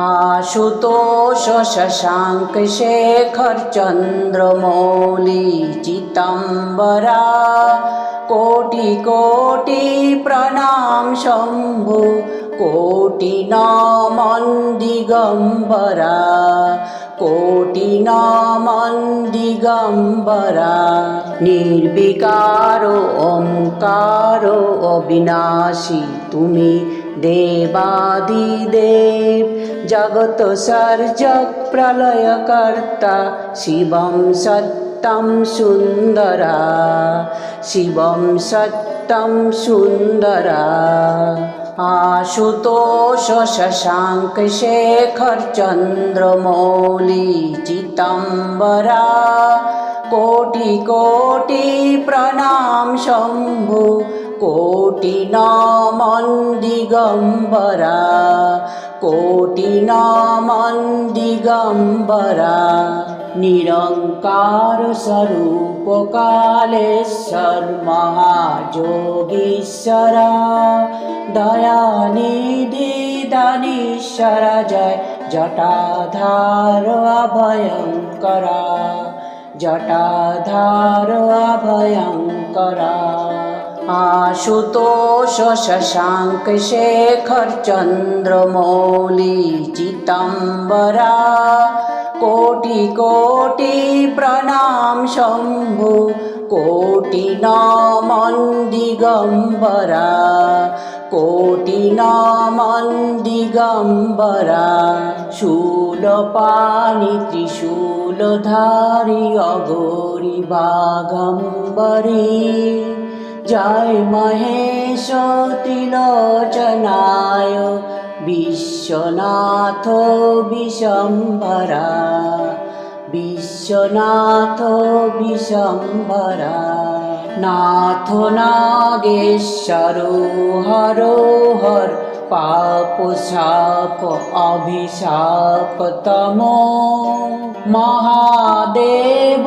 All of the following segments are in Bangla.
आशुतोष चितम्बरा कोटिकोटिप्रणां शम्भो कोटिनामन्दिगम्बरा कोटिनामन्दिगम्बरा निर्विकारो ओङ्कारो अविनाशी तुमि নির্বিকার ওঙ্কার অবিনাশী তুমি দেবাদিদেব জগত সর্জক প্রলয়কর্তা শিবম সত্যম সুন্দরা শিবম সত্যম সুন্দরা आशुतोष शशाङ्क शेखर चन्द्रमौली चितम्बरा कोटि कोटि प्रणाम शम्भु कोटि नमन् दिगम्बरा कोटि नमन् दिगम्बरा निरङ्कार स्वरूप कालेश्वर महायोगीश्वरा दयानिधि दानीश्वर जय जटाधार अभयङ्करा जटाधार अभयङ्करा आशुतोष शशाङ्क शेखर चन्द्रमौली चितम्बरा कोटि कोटि प्रणाम शम्भु कोटि नमन् दिगम्बरा कोटि नमन् दिगम्बरा शूलपाणि त्रिशूलधारि अघोरि জয় মহেশতিলোচনায় বিশ্বনাথ বিশম্বরা বিশ্বনাথ বিশম্বরা নাথ নাগেশ্বর, হর হর, পাপ শাপ অভিশাপ তম। মহাদেব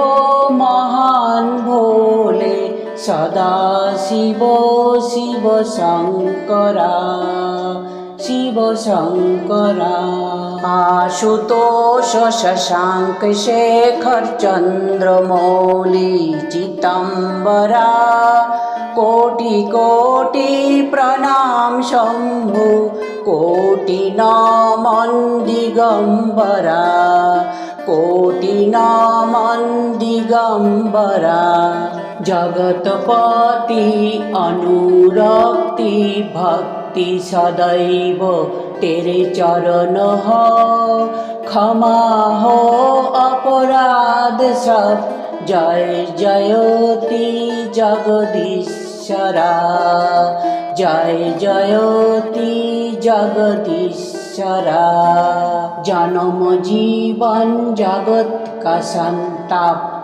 মহান ভোল সদা শিব শিব শঙ্করা শিব শঙ্করা। আশুতোষ শশাঙ্ক শেখর চন্দ্রমৌলি চিতম্বরা। কোটি কোটি প্রণাম শম্ভু, কোটি নমন দিগম্বরা। কোটি নমন দিগম্বরা। জগৎপতি অনুরক্তি ভক্তি সদৈব, তেরে চরণ হ। ক্ষমা হো অপরাধ সব জয় জয়তি জগদীশ্বরা। জয় জয়তি জগদীশ্বরা। জনম জীবন জগৎ কা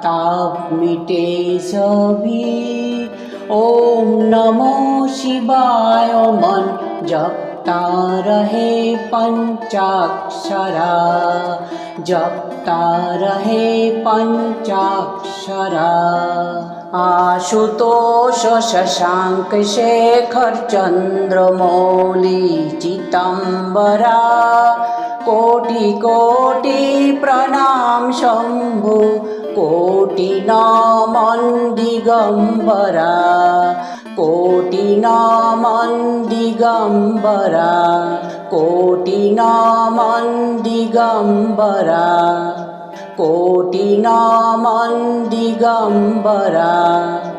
ताप मिटे सभी ओम नमो शिवाय मन जपता रहे पंचाक्षरा जपता रहे पंचाक्षरा आशुतोष शशाङ्क शेखर चन्द्रमौली चितम्बरा কোটি কোটি कोटिनामन्दिगम्बरा। कोटिनामन्दिगम्बरा। कोटिनामन्दिगम्बरा। कोटिनामन्दिगम्बरा।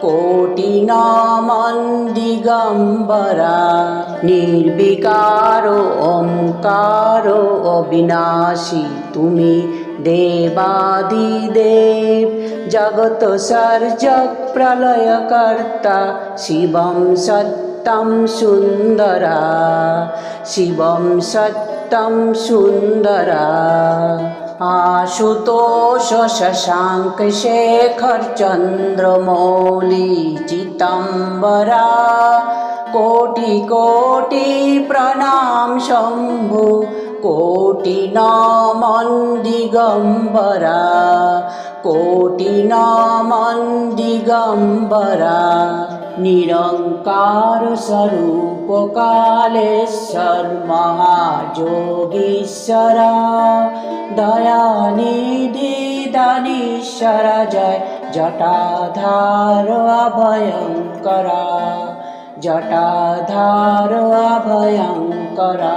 কোটি নমন দিগম্বরা নির্বিকার ওমকার অবিনাশী তুমি দেবাদিদেব জগত সর্জক প্রলয়কর্তা শিবম সত্যম সুন্দরা শিবম সত্যম সুন্দরা आशुतोष चितम्बरा कोटिकोटिप्रणां शम्भु কোটি নমন দিগম্বরা, কোটি নমন দিগম্বরা, নিরঙ্কার স্বরূপ কালেশ্বর মহাযোগীশ্বরা, দয়ানিধি দানীশ্বর জয়, জটাধার অভয়ঙ্করা জটাধার অভয়ঙ্করা।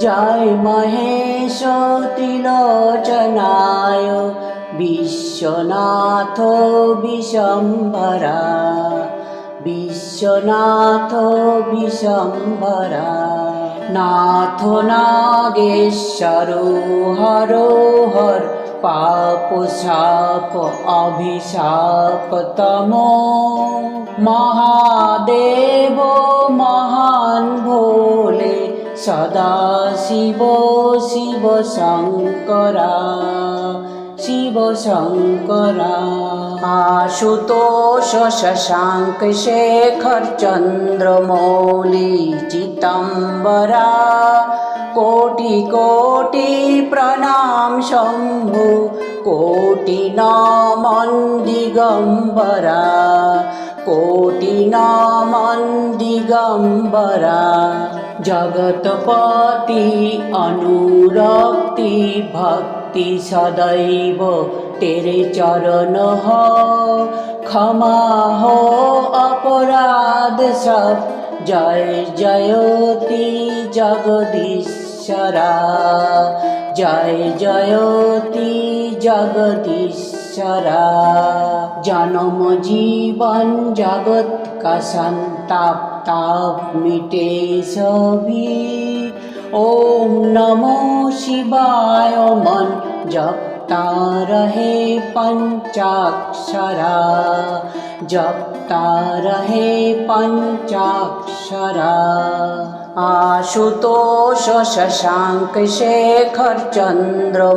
জয় মহেশ ত্রিলোচনায় বিশ্বনাথ বিশম্ভরা বিশ্বনাথ বিশম্ভরা। নাথ নাগেশ্বর, হর হর, পাপ সাপ, অভিশাপ তম। মহাদেব সদা শিব শিব শঙ্করা শিব শঙ্করা। আশুতোষ শশাঙ্ক শেখর চন্দ্র মৌলি চিতম্বরা, কোটি কোটি প্রণাম শম্ভু, কোটি নমন দিগম্বরা, কোটি নমন দিগম্বরা। জগৎপতি অনুরক্তি ভক্তি সদৈব, তেরে চরণ হ। ক্ষমা হো অপরাধ সব জয় জয়তি জগদীশ্বরা। জয় জয়তি জগদীশ্বরা। জনম জীবন জগৎ का संताप ताप मिटे सभी ओम नमो शिवाय मन जपता रहे पंचाक्षरा जपता रहे पंचाक्षरा आशुतोष शशांक शेखर चंद्र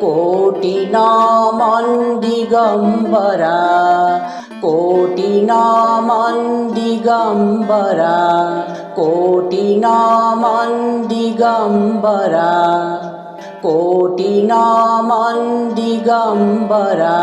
কোটি নমন দিগম্বরা কোটি নমন দিগম্বরা কোটি নমন দিগম্বরা কোটি নমন দিগম্বরা